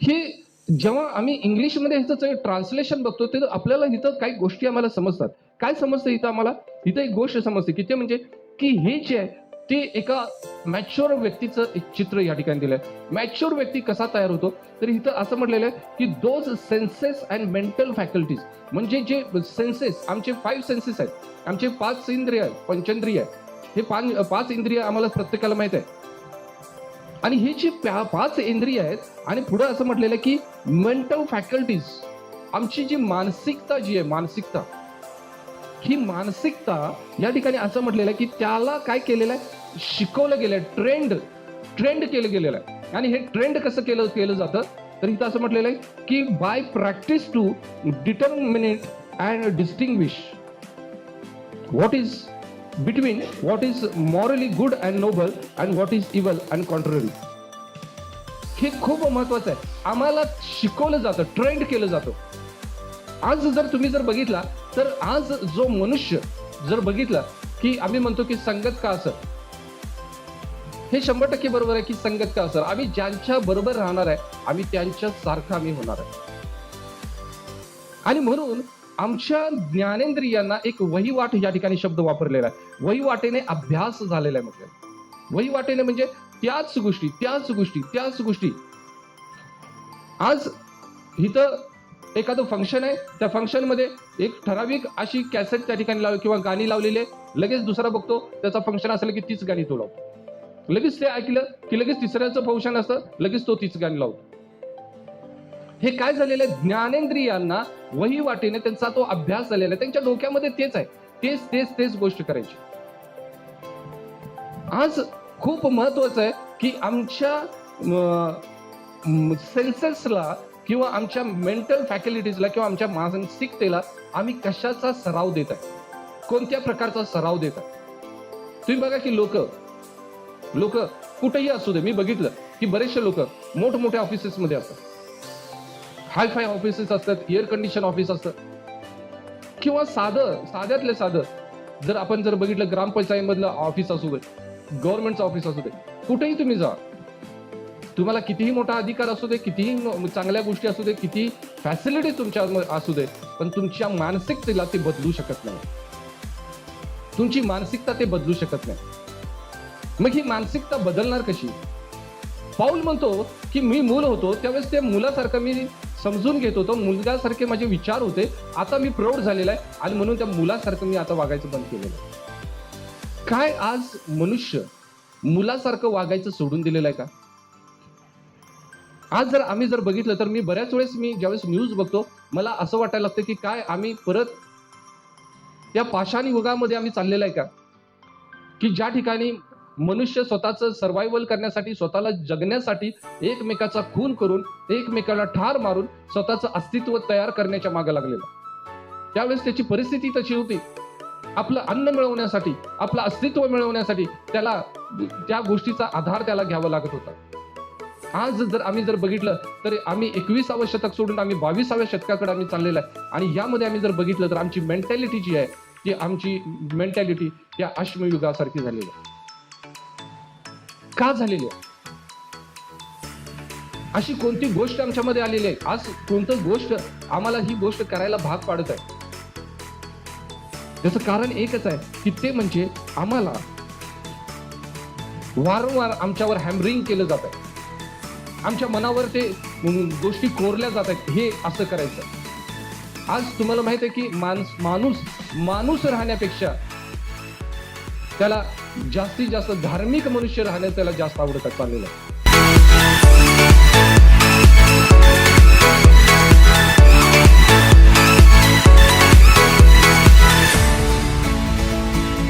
हे जेव्हा आम्ही इंग्लिशमध्ये ह्याचं ट्रान्सलेशन बघतो ते आपल्याला इथं काही गोष्टी आम्हाला समजतात. काय समजतं इथं आम्हाला? इथं एक गोष्ट समजते की ते म्हणजे की हे जे आहे ते एका मॅच्युअर व्यक्तीचं एक चित्र या ठिकाणी दिलंय. मॅच्युअर व्यक्ती कसा तयार होतो? तर इथं असं म्हटलेलं आहे की those senses and mental faculties म्हणजे जे सेन्सेस आमचे फाईव्ह सेन्सेस आहेत. आमचे पाच इंद्रिय आहेत पंचेंद्रिय आहे हे पाच पाच इंद्रिय आम्हाला प्रत्येकाला माहीत आहे आणि ही जी प्या- पाच इंद्रिय आहेत आणि पुढे असं म्हटलेलं आहे की मेंटल फॅकल्टीज आमची जी मानसिकता जी आहे मानसिकता ही मानसिकता या ठिकाणी असं म्हटलेलं आहे की त्याला काय केलेलं आहे? शिकवलं गेलं आहे ट्रेंड ट्रेंड केलं गेलेलं आहे. आणि हे ट्रेंड कसं केलं केलं जातं? तर इथं असं म्हटलेलं आहे की by practice to determinate and distinguish what is between what is morally good and noble and what is evil and contrary. हे खूप महत्वाचं आहे. आम्हाला शिकवलं जातं ट्रेंड केलं जातं. आज जर तुम्ही जर बघितला तर आज जो मनुष्य जर बघितला की आम्ही म्हणतो की संगत का असं? हे शंभर टक्के बरोबर आहे की संगत का असं? आम्ही ज्यांच्या बरोबर राहणार आहे आम्ही त्यांच्या सारखा आम्ही होणार आहे. आणि म्हणून आमच्या ज्ञानेंद्रियांना एक वहिवाट या ठिकाणी शब्द वापरलेला आहे. वहिवाटेने अभ्यास झालेला आहे म्हटलं. वहिवाटेने म्हणजे त्याच गोष्टी त्याच गोष्टी त्याच गोष्टी. आज इथं एखादं फंक्शन आहे त्या फंक्शनमध्ये एक ठराविक अशी कॅसेट त्या ठिकाणी लाव किंवा गाणी लावलेली आहे. लगेच दुसरा बघतो त्याचा फंक्शन असेल की तीच गाणी तो लावतो. लगेच ते ऐकलं की लगेच तिसऱ्याचं फंक्शन असतं लगेच तो तीच गाणी लावतो. हे काय झालेलं आहे? ज्ञानेंद्रियांना वहिवाटीने त्यांचा तो अभ्यास झालेला आहे. त्यांच्या डोक्यामध्ये तेच आहे. तेच तेच तेच गोष्ट करायची. आज खूप महत्वाचं आहे की आमच्या सेन्सेसला किंवा आमच्या मेंटल फॅकल्टीजला किंवा आमच्या मानसिकतेला आम्ही कशाचा सराव देत आहे? कोणत्या प्रकारचा सराव देत आहे? तुम्ही बघा की लोक लोक कुठेही असू दे. मी बघितलं की बरेचसे लोक मोठमोठ्या ऑफिसेसमध्ये असतात. हायफाय ऑफिसेस असतात एअर कंडिशन ऑफिस असतं. किंवा साधं साध्यातले साधं जर आपण जर बघितलं ग्रामपंचायतमधलं ऑफिस असू दे गव्हर्नमेंटचं ऑफिस असू दे कुठेही तुम्ही जा. तुम्हाला कितीही मोठा अधिकार असू दे कितीही चांगल्या गोष्टी असू दे किती फॅसिलिटी तुमच्या असू दे पण तुमच्या मानसिकतेला ते बदलू शकत नाही. तुमची मानसिकता ते बदलू शकत नाही. मग ही मानसिकता बदलणार कशी? पाऊल म्हणतो की मी मूल होतो त्यावेळेस त्या मुलासारखं मी समजून घेत होतो. मुलगासारखे माझे विचार होते. आता मी प्रौढ झालेला आहे आणि म्हणून त्या मुलासारखं मी आता वागायचं बंद केलेलं आहे. काय आज मनुष्य मुलासारखं वागायचं सोडून दिलेलं आहे का? आज जर आम्ही जर बघितलं तर मी बऱ्याच वेळेस मी ज्यावेळेस न्यूज बघतो मला असं वाटायला लागतं की काय आम्ही परत त्या पाषाण युगामध्ये आम्ही चाललेलं आहे का? की ज्या ठिकाणी मनुष्य स्वतःच सर्व्हायव्हल करण्यासाठी स्वतःला जगण्यासाठी एकमेकाचा खून करून एकमेकाला ठार मारून स्वतःचं अस्तित्व तयार करण्याच्या मागे लागलेलं त्यावेळेस त्याची परिस्थिती तशी होती. आपलं अन्न मिळवण्यासाठी आपलं अस्तित्व मिळवण्यासाठी त्याला त्या गोष्टीचा आधार त्याला घ्यावा लागत होता. आज जर आम्ही जर बघितलं तर आम्ही एकविसावं शतक सोडून आम्ही बावीसाव्या शतकाकडे आम्ही चाललेलं आहे. आणि यामध्ये आम्ही जर बघितलं तर आमची मेंटॅलिटी जी आहे ती आमची मेंटॅलिटी या अश्मयुगासारखी झालेली आहे. का झालेली आहे? अशी कोणती गोष्ट आमच्यामध्ये आलेली आहे? आज कोणतं गोष्ट आम्हाला ही गोष्ट करायला भाग पाडत आहे? त्याचं कारण एकच आहे की ते म्हणजे आम्हाला वारंवार आमच्यावर हॅमरिंग केलं जात आहे. आमच्या मनावर ते गोष्टी कोरल्या जात आहेत. हे असं करायचं आज तुम्हाला माहीत आहे की माणूस माणूस माणूस राहण्यापेक्षा त्याला जास्तीत जास्त धार्मिक मनुष्य राहणं त्याला जास्त आवडत चाललेलं. आहे